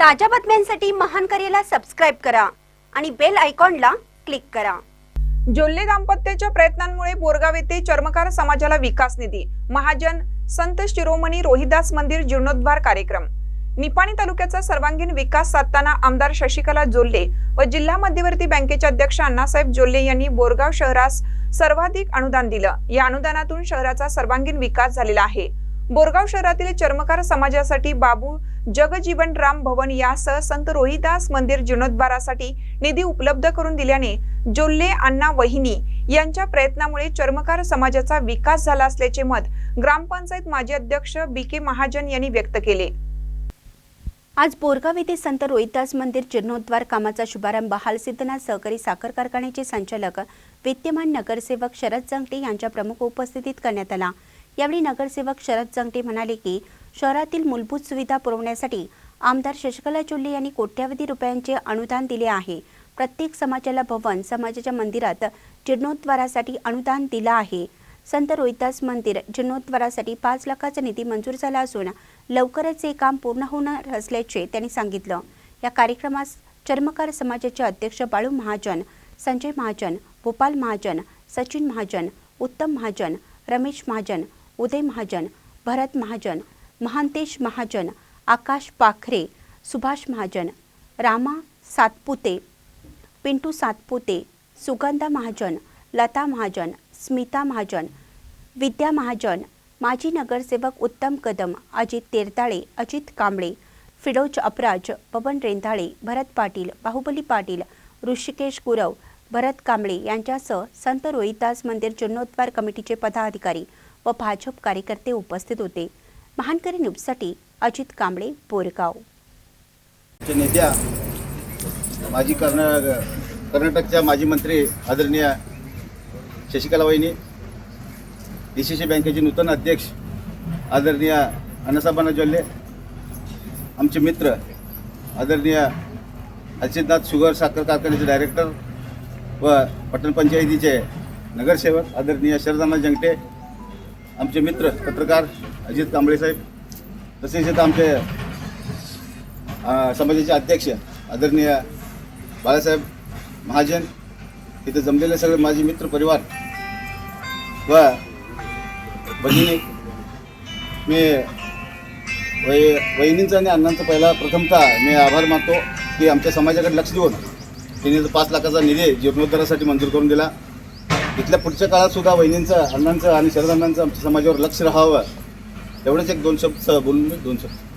ताज्या बातम्यांसाठी महान करेला सबस्क्राईब करा आणि बेल आयकॉनला क्लिक करा. जोल्ले दाम्पत्याच्या प्रयत्नांमुळे बोरगाव येथे चर्मकार समाजाला विकास निधी महाजन संत शिरोमणी रोहिदास मंदिर जीर्णोद्धार कार्यक्रम. निपाणी तालुक्याचा सर्वांगीण विकास साधताना आमदार शशिकला जोल्ले व जिल्हा मध्यवर्ती बँकेचे अध्यक्ष अण्णासाहेब जोल्ले यांनी बोरगाव शहरास सर्वाधिक अनुदान दिलं. या अनुदानातून शहराचा सर्वांगीण विकास झालेला आहे. बोरगाव शहरातील चर्मकार समाजासाठी बाबू जगजीवन राम भवन यासह संत रोहिदास मंदिर जीर्णोद्धारासाठी निधी उपलब्ध करून दिल्याने जोल्ले अण्णा वहिनी यांच्या प्रयत्नामुळे चर्मकार समाजाचा विकास झाला असल्याचे मत ग्रामपंचायत माजी अध्यक्ष बी के महाजन यांनी व्यक्त केले. आज बोरगाव येथे संत रोहिदास मंदिर जीर्णोद्धार कामाचा शुभारंभ हालसिद्धनाथ सहकारी साखर कारखान्याचे संचालक विद्यमान नगरसेवक शरद जंगटे यांच्या प्रमुख उपस्थितीत करण्यात आला. यावेळी नगरसेवक शरद जंगटे म्हणाले की शहरातील मूलभूत सुविधा पुरवण्यासाठी आमदार शशिकला चोल्ले यांनी कोट्यावधी रुपयांचे अनुदान दिले आहे. प्रत्येक समाजाला भवन समाजाच्या मंदिरात जीर्णोद्धारासाठी अनुदान दिलं आहे. संत रोहिदास मंदिर जीर्णोद्धारासाठी पाच लाखाचा निधी मंजूर झाला असून लवकरच हे काम पूर्ण होणार असल्याचे त्यांनी सांगितलं. या कार्यक्रमास चर्मकार समाजाचे अध्यक्ष बाळू महाजन संजय महाजन भोपाल महाजन सचिन महाजन उत्तम महाजन रमेश महाजन उदय महाजन भरत महाजन महांतेश महाजन आकाश पाखरे सुभाष महाजन रामा सातपुते पिंटू सातपुते सुगंधा महाजन लता महाजन स्मिता महाजन विद्या महाजन माजी नगरसेवक उत्तम कदम अजित तेरताळे अजित कांबळे फिरोज अपराज पवन रेंधाळे भरत पाटील बाहुबली पाटील ऋषिकेश गुरव भरत कांबळे यांच्यासह संत रोहिदास मंदिर जीर्णोद्वार कमिटीचे पदाधिकारी व भाजप कार्यकर्ते उपस्थित होते. महानकरी न्यूजसाठी अजित कांबळे बोरगाव. च्या नेत्या माजी कर्ना कर्नाटकच्या माजी मंत्री आदरणीय शशिकला वहिनी डी सी सी बँकेचे नूतन अध्यक्ष आदरणीय अण्णासाहेबांना जोल्ले आमचे मित्र आदरणीय अजितनाथ शुगर साखर कारखान्याचे डायरेक्टर व पटण पंचायतीचे नगरसेवक आदरणीय शरदाना जंगटे आमचे मित्र पत्रकार अजित कांबळे साहेब तसेच इथं आमचे समाजाचे अध्यक्ष आदरणीय बाळासाहेब महाजन इथे जमलेले सगळे माझे मित्र परिवार व बहिणी मी वही वहिनींचा आणि अण्णांचा पहिला प्रथमतः मी आभार मानतो की आमच्या समाजाकडे लक्ष देऊन त्यांनी पाच लाखाचा निधी जीर्णोद्धारासाठी मंजूर करून दिला. इथल्या पुढच्या काळात सुद्धा वहिनींचं अण्णांचं आणि शरद आमच्या समाजावर लक्ष राहावं. एवढंच एक दोन शब्द बोलून मी दोन शब्द.